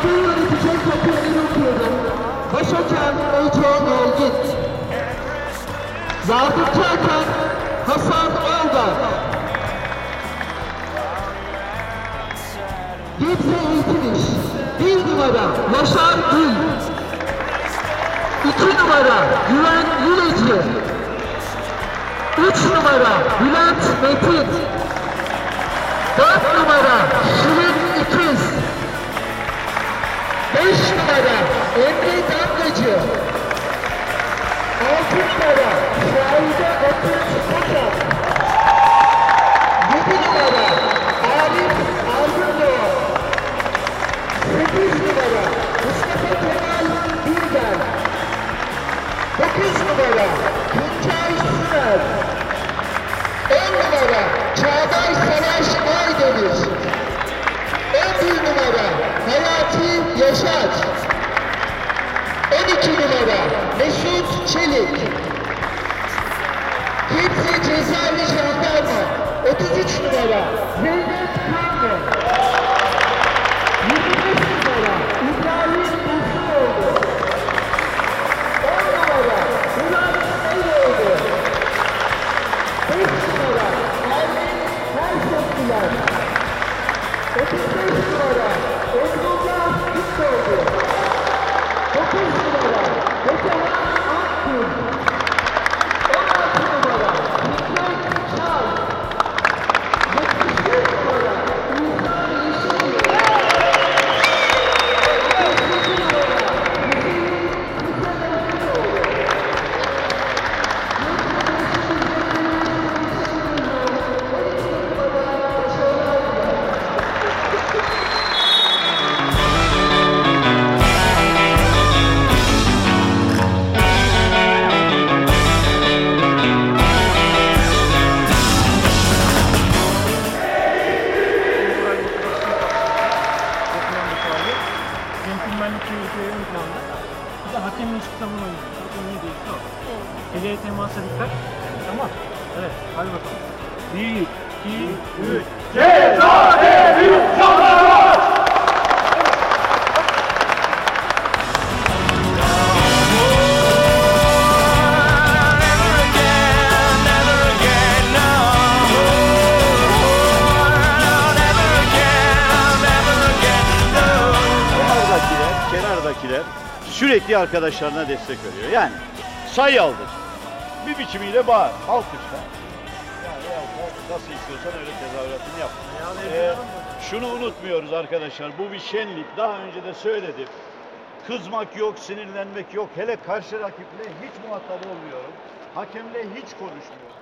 Ülkeyi yönetecek yapıları yapıyorum. Başakan Özcan Ergit. Zabıtçı Akan Hasan Aldan. Gebze Eğitimiş. Bir numara Yaşar Gül. İki numara Güven Yileci. Üç numara Bülent Metin. Dört numara Şirin Österreicher Yaşar. 12 numara Mesut Çelik. Hepsi cezaevi jandarma. 33 numara Zeynep Kanlı. 25 numara İbrahim Musuoğlu. 10 numara Murat Eyoğlu. 5 numara Ermin Tersokular. 35 numara ステージ、北陸道路、列車がアップ。Eleye temasa dikkat. Tamam. Evet. Hadi bakalım. Bir, iki, üç. kenardakiler, kenardakiler sürekli arkadaşlarına destek veriyor. Yani sayı aldır. Bir biçimiyle bağır. Alkışla. Yani da nasıl istiyorsan öyle tezahüratını yap. Ee, şunu unutmuyoruz arkadaşlar. Bu bir şenlik. Daha önce de söyledim. Kızmak yok, sinirlenmek yok. Hele karşı rakiple hiç muhatap olmuyorum. Hakemle hiç konuşmuyorum.